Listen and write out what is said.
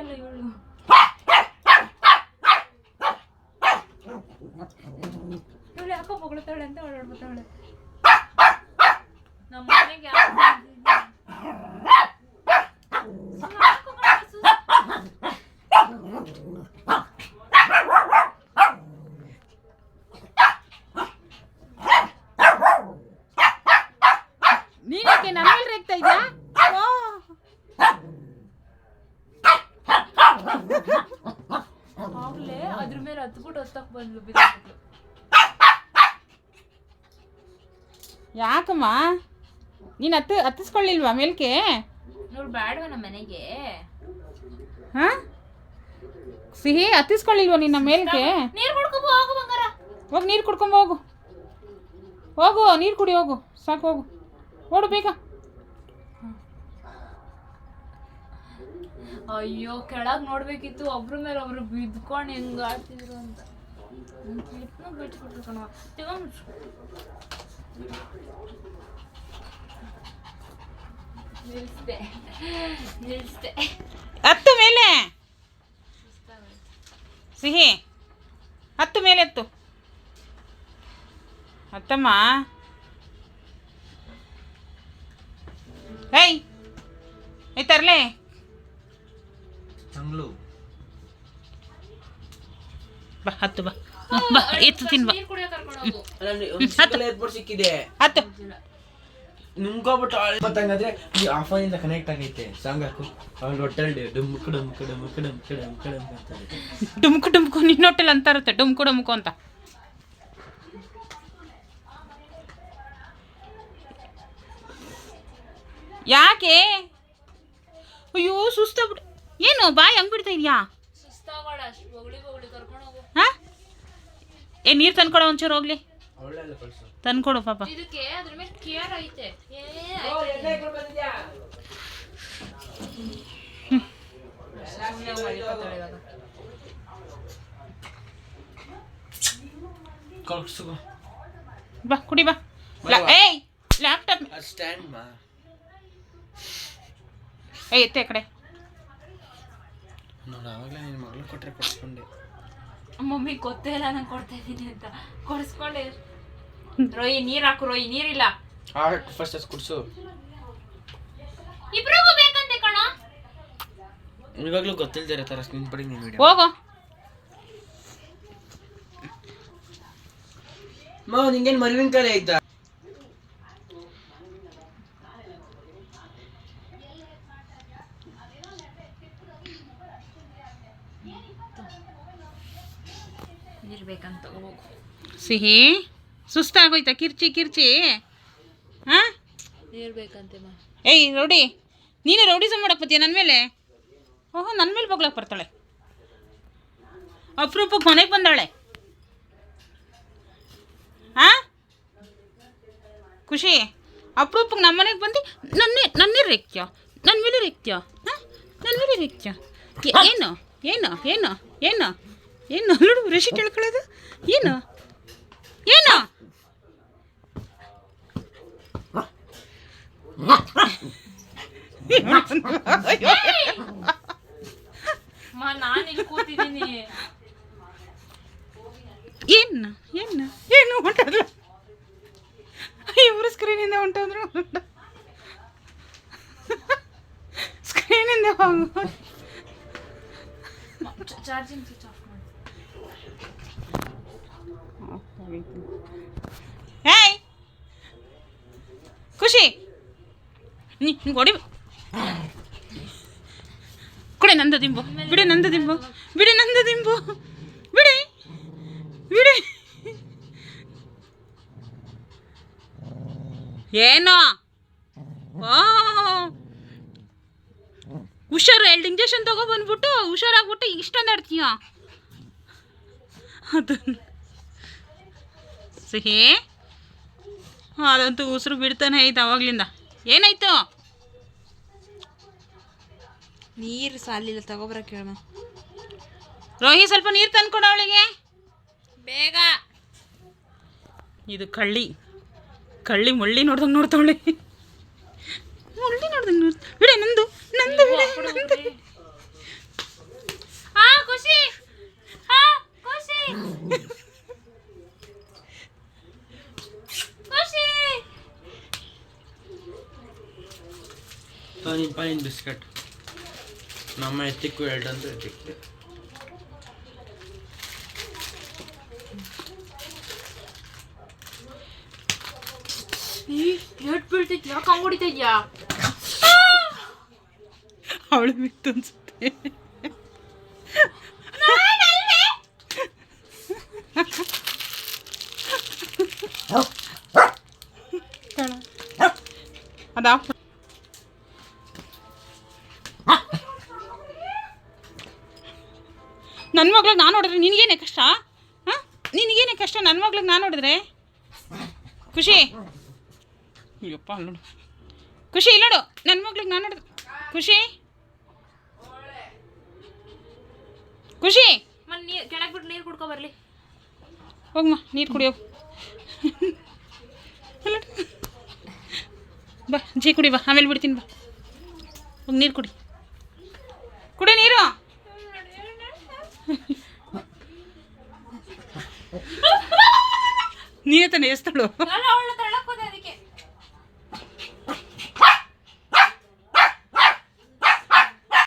ಅಲ್ಲ ಇವಳು. ಇವಳು ಯಾಕೋ ಬೊಗಳ್ತಾಳೆ ಅಂತ ಓಡಾಡ್ಬಿಟ್ಟವಳೆ ನಮ್ಮ ಮನೆಗೆ ಯಾರು ಬಂದಿಲ್ಲ. ಸುಮ್ನೆ ಯಾಕೋ ಕಳ್ಸು. ನೀನಕ್ಕೆ ನನ್ನ ಮೇಲೆ ರೇಗ್ತಾ ಇದ್ಯಾ ಓ ಆಗ್ಲೇ ಅದ್ರ ಮೇಲೆ ಹತ್ಬಿಟ್ಟು ಹತ್ತಕ್ ಬಂದ್ಲು ಬಿದ್ಬಿಟ್ಲು. ಯಾಕಮ್ಮ? ನೀನು ಹತ್ತು ಹತ್ತಿಸ್ಕೊಳ್ಳಿಲ್ವಾ ಮೇಲ್ಕೆ? ನೋಡು ಬೇಡವ ನಮ್ಮ ಮನೆಗೆ. ಹಾ? ಸಿಹಿ ಹತ್ತಿಸ್ಕೊಳ್ಳಿಲ್ವಾ ನಿನ್ನ ಮೇಲ್ಕೆ? ನೀರ್ ಕುಡ್ಕೊಂಬ ಹೋಗು ಬಂಗಾರ. ಹೋಗಿ ನೀರು ಕುಡ್ಕೊಂಬ ಹೋಗು. ಹೋಗು ನೀರು ಕುಡಿ ಹೋಗು. ಸಾಕು ಹೋಗು. ಓಡು ಬೇಗ. ಅಯ್ಯೋ, ಕೆಳಗೆ ನೋಡ್ಬೇಕಿತ್ತು, ಒಬ್ರ ಮೇಲೆ ಒಬ್ರು ಬಿದ್ಕೊಂಡು ಹೆಂಗ್ ಆಡ್ತಿದ್ರು ಅಂತ. ಹತ್ತು ಮೇಲೆ. ಸಿಹಿ, ಹತ್ತು ಮೇಲೆ ಹತ್ತು ಹತ್ತಮ್ಮ. ಏಯ್ ಏ ಬಾ ಹತ್ತು ಬಾ. ಬಾ ಎತ್ತು ತಿನ್ ಬಾ ಸಿಕ್ಕಿದೆ. ಹತ್ತು. ನುಂಗ್ಕೊಬಿಟ್ಟು ಮತ್ತಂಗಾದ್ರೆ ಈ ಆಫರ್ ಇಂದ ಕನೆಕ್ಟ್ ಆಗೈತೆ. ಸಾಂಗ್ ಹಾಕು. ಅವ್ಳು ಹೊಟ್ಟಲ್ಲಿ ಡುಮ್ಕ್ ಡುಮ್ಕ್ ಡುಮ್ಕ್ ಡುಮ್ಕ್ ಡುಮ್ಕ್ ಡುಮ್ಕ್ ಅಂತ ಡುಮ್ಕು ಡುಮ್ಕು ನಿನ್ನ ಹೋಟೆಲ್ ಅಂತ ಇರುತ್ತೆ. ಡುಮ್ಕು ಡುಮ್ಕು ಅಂತ. ಯಾಕೆ? ಅಯ್ಯೋ ಸುಸ್ತಾಗ್ಬಿಟ್ಟು ಏನು ಬಾಯ್ ಹಂಗ್ಬಿಡ್ತಾ ಬಿಡ್ತಾ ಇದೆಯಾ ಸುಸ್ತಾಗೋಳ ಅಷ್ಟು ಬೊಗಳಿ ಬೊಗಳಿ ಕರ್ಕೊಂಡು ಹೋಗು ಹಾ ಏ ನೀರು ತಂದ್ಕೊಡ ಒಂಚೂರು ಹೋಗ್ಲಿ. ತಂದ್ಕೊಡು ಪಾಪ. ಇದಕ್ಕೆ ಅದ್ರ ಮೇಲೆ ಕೇರ್ ಐತೆ. ಏ ಸುಮ್ನೆ ಮಲಿಕೊತಾಳೆ ಇವಾಗ. ಕಳ್ಸು. ಬಾ ಕುಡಿ ಬಾ. ಏ ಏಯ್ ಲ್ಯಾಪ್ಟಾಪ್ ಸ್ಟ್ಯಾಂಡ್ ಮಾ? ಏಯ್ ಎತ್ತೆ ಆ ಕಡೆ. ನೋಡ ಆವಾಗಲೇ ನಿನ್ನ ಮಗಳು ಕೊಟ್ಟರೆ ಕೊಡ್ಸ್ಕೊಂಡೆ. ಮಮ್ಮಿ ಗೊತ್ತೇ ಇಲ್ಲ ನಾನು ಕೊಡ್ತಾ ಇದ್ದೀನಿ ಅಂತ. ಕೊಡಿಸ್ಕೊಂಡೆ. ರೋಯಿ ನೀರ್ ಹಾಕು ರೋಯಿ ನೀರಿಲ್ಲ ಫಸ್ಟ್ ಅದು ಕುಡ್ಸು. ಇಬ್ರಿಗೂ ಬೇಕಂತೆ ಕಣ? ಇವಾಗಲೂ ಗೊತ್ತಿಲ್ಲದೆ ಇರೋ ಥರ ಸ್ಕ್ರೀನ್ ಪಡಿ ನೀನು ವಿಡಿಯೋ ಹೋಗು. ಮಾವ ನಿಂಗೇನು ಮರಿವಿನ ಕಾಲೇ ಆಯ್ತಾ ನೀರ್ ಬೇಕಂತ ಹೋಗು. ಸಿಹಿ? ಸುಸ್ತಾಗೋಯ್ತಾ? ಕಿರ್ಚಿ ಕಿರ್ಚಿ? ಹಾಂ? ಇರ್ಬೇಕಂತೆ ಮಾ. ಏಯ್ ರೌಡಿ. ನೀನು ರೌಡಿಸಮ್ ಮಾಡಕ್ಕೆ ಬರ್ತೀಯ ನನ್ನ ಮೇಲೆ? ಓಹೋ ನನ್ನ ಮೇಲೆ ಬಗ್ಲಕ್ಕೆ ಬರ್ತಾಳೆ. ಅಪರೂಪಕ್ಕೆ ಮನೆಗೆ ಬಂದಾಳೆ. ಹಾ ಖುಷಿ. ಅಪರೂಪಕ್ಕೆ ನಮ್ಮ ಮನೆಗೆ ಬಂದು ನನ್ನೇ ನನ್ನೇ ರೆಕ್ತ್ಯ? ನನ್ನ ಮೇಲೆ ರೆಕ್ತ್ಯ? ಹಾಂ? ನನ್ನ ಮೇಲೆ ರೆಕ್ತ್ಯ? ಏನು? ಏನು? ಏನು? ಏನು? ಏನು ನೋಡು ಋಷಿ ಕೇಳ್ಕೊಳ್ಳೋದು ಏನು? ಏನು? ಮಾ ನಾನು ಇಲ್ಲಿ ಕೂತಿದ್ದೀನಿ. ಏನು? ಏನು? ಏನು ಹೊಂಟದ್ರು ಇವರು ಸ್ಕ್ರೀನಿಂದ ಹೊಂಟಂದ್ರು ಸ್ಕ್ರೀನಿಂದ charging switch off hey Khushi! ನೀ ಹೊಡಿ ಕೊಡಿ. ನಂದ ದಿಂಬು. ಬಿಡಿ ನಂದ ದಿಂಬು. ಬಿಡಿ ನಂದ ದಿಂಬು. ಬಿಡಿ. ಬಿಡಿ. ಏನೋ? ಓ! ಹುಷಾರು ಎರಡು ಇಂಜೆಕ್ಷನ್ ತಗೊಬಂದ್ಬಿಟ್ಟು ಹುಷಾರಾಗ್ಬಿಟ್ಟು ಇಷ್ಟೊಂದು ಆಡ್ತೀಯ ಅದು ಸಿಹಿ? ಅದಂತೂ ಉಸಿರು ಬಿಡ್ತಾನೆ ಐತೆ ಅವಾಗ್ಲಿಂದ. ಏನಾಯ್ತು? ನೀರು ಸಾಲಿಲ್ಲ ತಗೋಬರ ಕೇಳಮ್ಮ ರೋಹಿ ಸ್ವಲ್ಪ ನೀರು ತಂದ್ಕೊಡ ಅವಳಿಗೆ. ಬೇಗ. ಇದು ಕಳ್ಳಿ. ಕಳ್ಳಿ ಮುಳ್ಳಿ ನೋಡ್ದಂಗೆ ನೋಡ್ತಾವಳೆ. ಮುಳ್ಳಿ ನೋಡ್ದಂಗೆ ನೋಡ್ತಾ ಬಿಡಿ ನಂದು ನಂದು ಬಿಡೆ ನಂದು ಪಾನಿ ಪಾನಿ ಬಿಸ್ಕಟ್ ನಮ್ಮ ಎತ್ತಿಕ್ಕು ಎರಡು ಅಂದ್ರೆ ಎತ್ತಿಕ್ತೆ ಎರಡು ಬೀಳ್ತೈತಿ ಯಾಕೆ ಹಂಗೆ ಹೊಡಿತಾ ಇದೆಯಾ ಅವಳು ಬಿತ್ತು ಅನ್ಸುತ್ತೆ ಅದಾ ನನ್ನ ಮಗ್ಳಿಗೆ ನಾನು ನೋಡಿದ್ರೆ ನಿನಗೇನೆ ಕಷ್ಟ? ಹಾಂ? ನಿನಗೇನೆ ಕಷ್ಟ ನನ್ನ ಮಗ್ಳಿಗೆ ನಾನು ನೋಡಿದ್ರೆ? ಖುಷಿ? ಅಯ್ಯಪ್ಪ ಅಲ್ಲಿ ನೋಡು. ಖುಷಿ ಇಲ್ಲ ನೋಡು. ನನ್ನ ಮಗ್ಳಿಗೆ ನಾನು ನೋಡಿದ್ರೆ ಖುಷಿ? ಖುಷಿ? ನೀರ್ ಕೆಳಗ್ ಬಿಟ್ಟು ನೀರು ಕುಡ್ಕೊ ಬರಲಿ. ಹೋಗಮ್ಮ ನೀರು ಕುಡಿಯೋ. ಬಾ, ಜೀ ಕುಡಿ ಬಾ, ಆಮೇಲೆ ಬಿಡ್ತೀನಿ ಬಾ. ಹೋಗಿ ನೀರು ಕುಡಿ. ಕುಡಿ ನೀರು. ನೀನೇ ತಾನೇ ಎಸ್ತಳು. ನಾನು ಅವಳ ಹತ್ರ